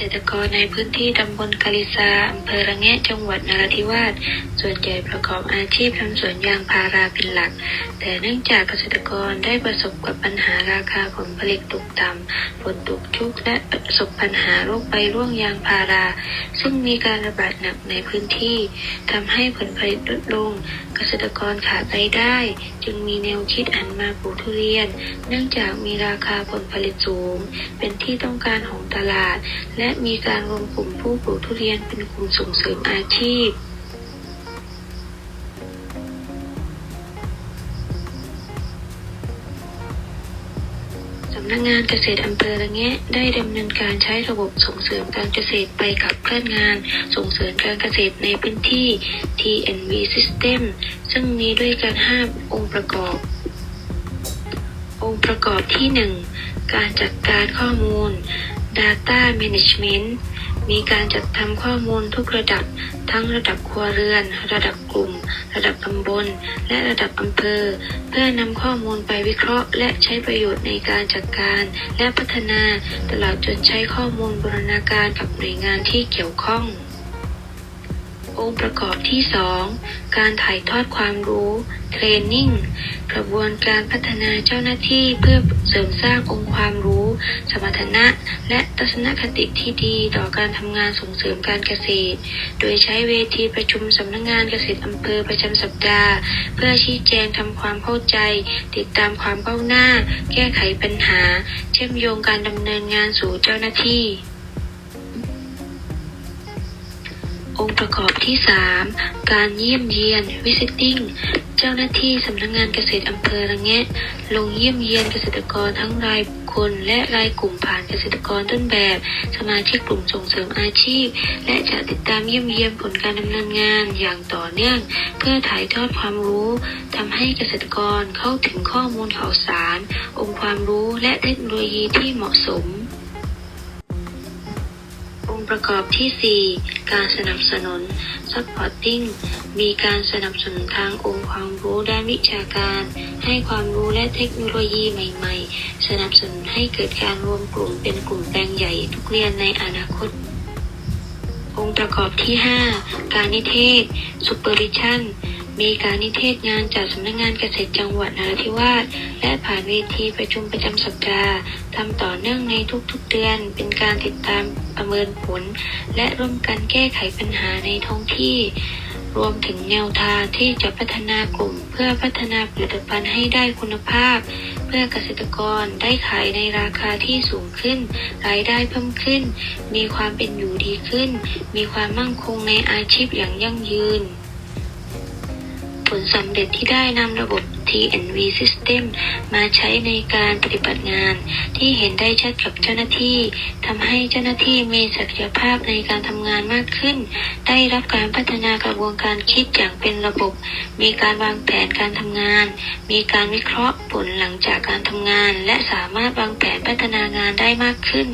ษตรกรในพื้นที่ตำบลกาลิซาอำเภอระแงะจังหวัดนราธิวาส ส่วนใหญ่ประกอบอาชีพทำสวนยางพาราเป็นหลัก แต่เนื่องจากเกษตรกรได้ประสบกับปัญหาราคาผลผลิตตกต่ำฝนตกชุกและประสบปัญหาโรคใบร่วงยางพารา ซึ่งมีการระบาดหนักในพื้นที่ทำให้ผลผลิตลดลง กษตรกรขาดรายได้ จึงมีแนวคิดหันมาปลูกทุเรียน เนื่องจากมีราคาผลผลิตสูง เป็นที่ต้องการของตลาด และมีการรวมกลุ่มผู้ปลูกทุเรียนเป็นกลุ่มส่งเสริมอาชีพำนักงานเกษตรอำเภอระแงะได้ดำเนินการใช้ระบบส่งเสริมการเกษตรไปกับเคลื่อนงาน ส่งเสริมการเกษตรในพื้นที่ TNV System ซึ่งมีด้วยกัน 5 องค์ประกอบ องค์ประกอบที่ 1 การจัดการข้อมูล Data Management มีการจัดทำข้อมูลทุกระดับ ทั้งระดับครัวเรือน ระดับกลุ่ม ระดับตำบล และระดับอำเภอ เพื่อนำข้อมูลไปวิเคราะห์ และใช้ประโยชน์ในการจัดการ และพัฒนา ตลอดจนใช้ข้อมูลบูรณาการกับหน่วยงานที่เกี่ยวข้อง องค์ประกอบที่ 2 การถ่ายทอดความรู้เทรนนิ่งกระบวนการพัฒนาเจ้าหน้าที่เพื่อเสริมสร้างองค์ความรู้ สมรรถนะ และทัศนคติที่ดีต่อการทำงานส่งเสริมการเกษตร โดยใช้เวทีประชุมสำนักงงานเกษตรอำเภอประจำสัปดาห์ เพื่อชี้แจงทำความเข้าใจ ติดตามความก้าวหน้า แก้ไขปัญหา เชื่อมโยงการดำเนินงานสู่เจ้าหน้าที่ ประกอบที่ 3 การเยี่ยมเยียน visiting เจ้าหน้าที่สำนักงานเกษตรอำเภอระแงะ ลงเยี่ยมเยียนเกษตรกรทั้งรายบุคคล และรายกลุ่มผ่านเกษตรกรต้นแบบ สมาชิกกลุ่มส่งเสริมอาชีพ และจะติดตามเยี่ยมเยียนผลการดำเนินงานอย่างต่อเนื่อง เพื่อถ่ายทอดความรู้ทำให้เกษตรกรเข้าถึงข้อมูลข่าวสาร องค์ความรู้และเทคโนโลยีที่เหมาะสม ประกอบที่ 4 การสนับสนุน supporting มีการสนับสนุนทางองค์ความรู้ด้านวิชาการ ให้ความรู้และเทคโนโลยีใหม่ๆ สนับสนุนให้เกิดการรวมกลุ่มเป็นกลุ่มแปลงใหญ่ทุกเรียนในอนาคตองค์ประกอบที่ 5 การนิเทศ supervision มีการนิเทศงานจากสำนักงานเกษตรจังหวัดนราธิวาสและผ่านเวทีประชุมประจำสัปดาห์ทำต่อเนื่องในทุกๆเดือน เป็นการติดตามประเมินผล และร่วมกันแก้ไขปัญหาในท้องที่ รวมถึงแนวทางที่จะพัฒนากลุ่ม เพื่อพัฒนาผลิตภัณฑ์ให้ได้คุณภาพ เพื่อเกษตรกรได้ขายในราคาที่สูงขึ้น รายได้เพิ่มขึ้น มีความเป็นอยู่ดีขึ้น มีความมั่งคงในอาชีพอย่างยั่งยืน ผลสำเร็จที่ได้นำระบบ TNV System มาใช้ในการปฏิบัติงาน ที่เห็นได้ชัดกับเจ้าหน้าที่ทำให้เจ้าหน้าที่มีศักยภาพในการทำงานมากขึ้น ได้รับการพัฒนากระบวนการคิดอย่างเป็นระบบ มีการวางแผนการทำงาน มีการวิเคราะห์ผลหลังจากการทำงาน และสามารถวางแผนพัฒนางานได้มากขึ้น